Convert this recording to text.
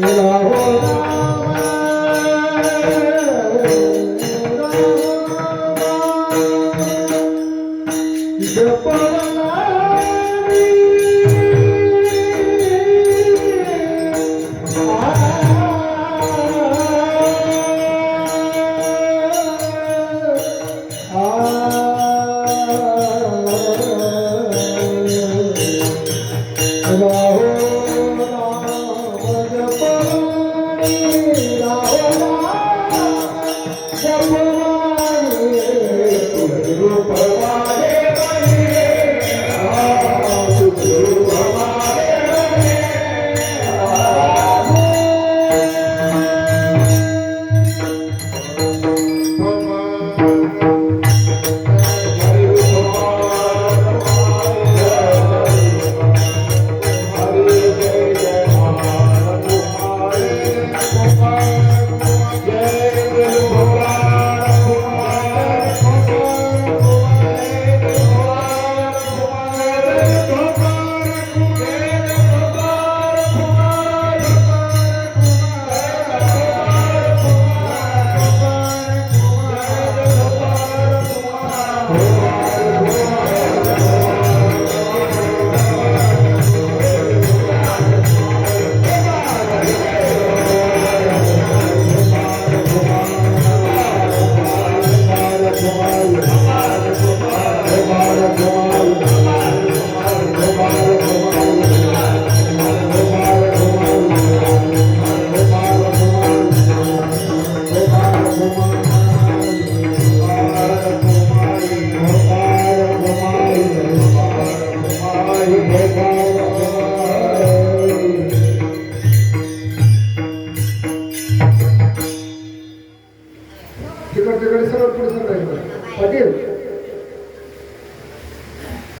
Oh. করবো तिकडे तिकडे सर्व पुढे सरळ पाटील